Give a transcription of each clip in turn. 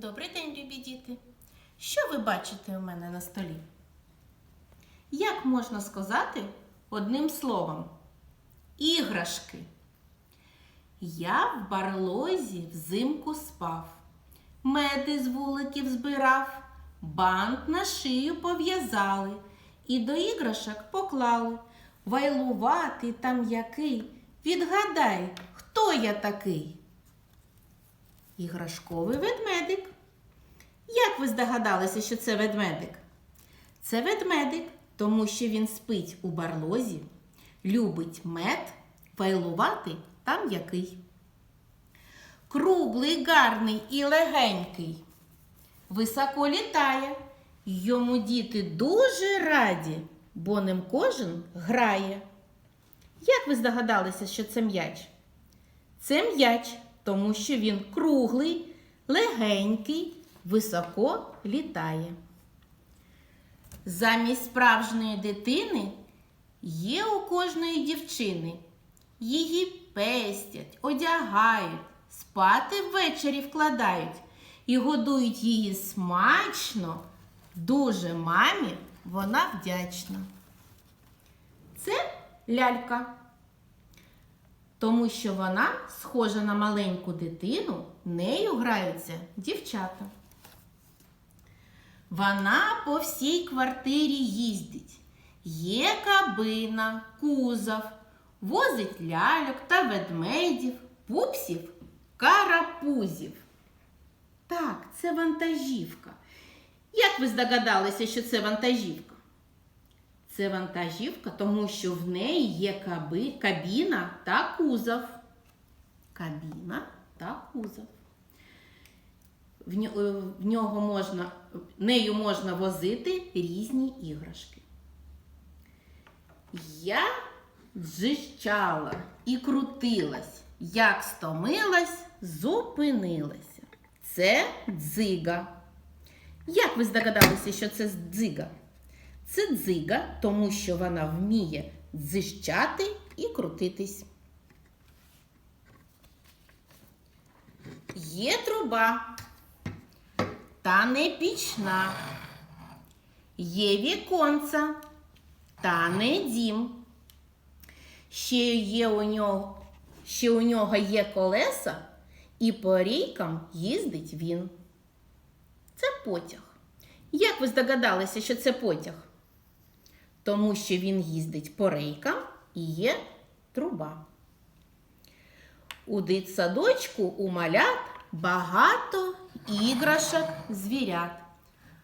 Добрий день, любі діти! Що ви бачите у мене на столі? Як можна сказати одним словом? Іграшки. Я в барлозі взимку спав, меди з вуликів збирав, бант на шию пов'язали і до іграшок поклали. Вайлувати там який. Відгадай, хто я такий? Іграшковий ведмедик. Як ви здогадалися, що це ведмедик? Це ведмедик, тому що він спить у барлозі, любить мед, вайлувати там який. Круглий, гарний і легенький. Високо літає. Йому діти дуже раді, бо ним кожен грає. Як ви здогадалися, що це м'яч? Це м'яч, тому що він круглий, легенький, високо літає. Замість справжньої дитини є у кожної дівчини. Її пестять, одягають, спати ввечері вкладають і годують її смачно. Дуже мамі вона вдячна. Це лялька тому що вона схожа на маленьку дитину, нею граються дівчата. Вона по всій квартирі їздить. Є кабина, кузов, возить ляльок та ведмедів, пупсів, карапузів. Так, це вантажівка. Як ви здогадалися, що це вантажівка? Це вантажівка, тому що в неї є каби, кабіна та кузов. Кабіна та кузов. Е, в нього можна, нею можна возити різні іграшки. Я дзижчала і крутилась, як стомилась, зупинилася. Це дзига. Як ви здогадалися, що це дзига? Це дзига, тому що вона вміє дзищати і крутитись. Є труба, та не пічна. Є віконця, та не дім. Ще є у нього, ще у нього є колеса, і по рейкам їздить він. Це потяг. Як ви здогадалися, що це потяг? Тому що він їздить по рейкам і є труба. У дитсадочку у малят багато іграшок звірят.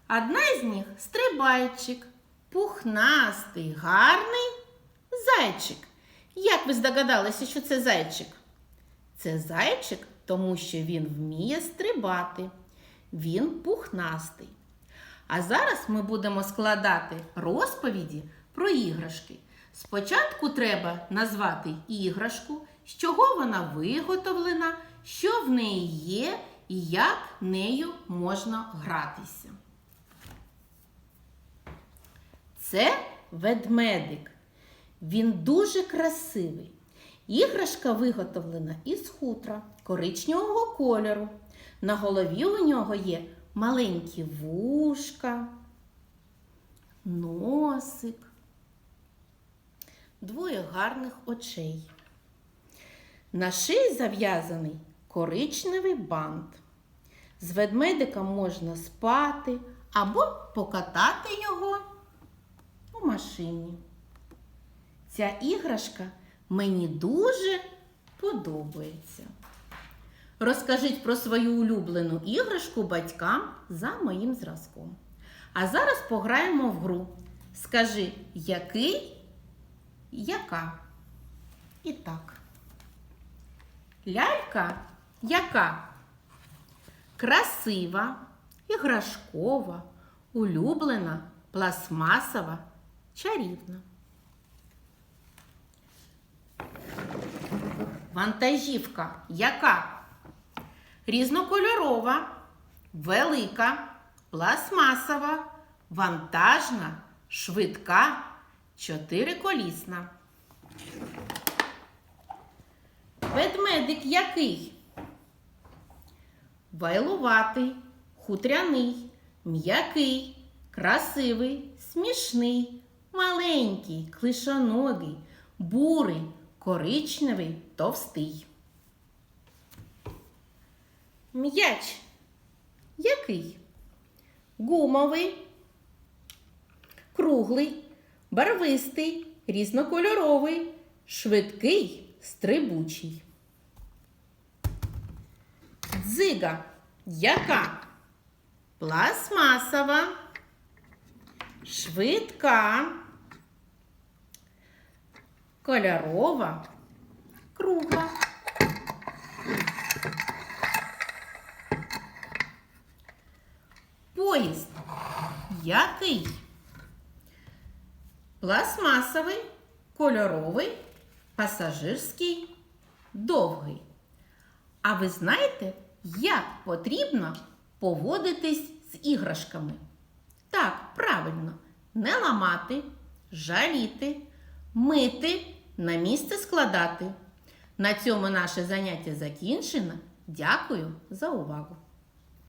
Одна з них стрибайчик, пухнастий, гарний зайчик. Як ви здогадалися, що це зайчик? Це зайчик, тому що він вміє стрибати. Він пухнастий. А зараз ми будемо складати розповіді про іграшки. Спочатку треба назвати іграшку, з чого вона виготовлена, що в неї є і як нею можна гратися. Це ведмедик. Він дуже красивий. Іграшка виготовлена із хутра коричневого кольору. На голові у нього є маленькі вушка, носик, двоє гарних очей. На шиї зав'язаний коричневий бант. З ведмедиком можна спати або покатати його у машині. Ця іграшка мені дуже подобається. Розкажіть про свою улюблену іграшку батькам за моїм зразком. А зараз пограємо в гру. Скажи, який, яка. І так. Лялька яка? Красива, іграшкова, улюблена, пластмасова, чарівна. Вантажівка яка? Різнокольорова, велика, пластмасова, вантажна, швидка, чотириколісна. Ведмедик який? Вайлуватий, хутряний, м'який, красивий, смішний, маленький, клишоногий, бурий, коричневий, товстий. М'яч. Який? Гумовий, круглий, барвистий, різнокольоровий, швидкий, стрибучий. Дзига. Яка? Пластмасова, швидка, кольорова, кругла. Поїзд. Який? Пластмасовий, кольоровий, пасажирський, довгий. А ви знаєте, як потрібно поводитись з іграшками? Так, правильно, не ламати, жаліти, мити, на місце складати. На цьому наше заняття закінчено. Дякую за увагу!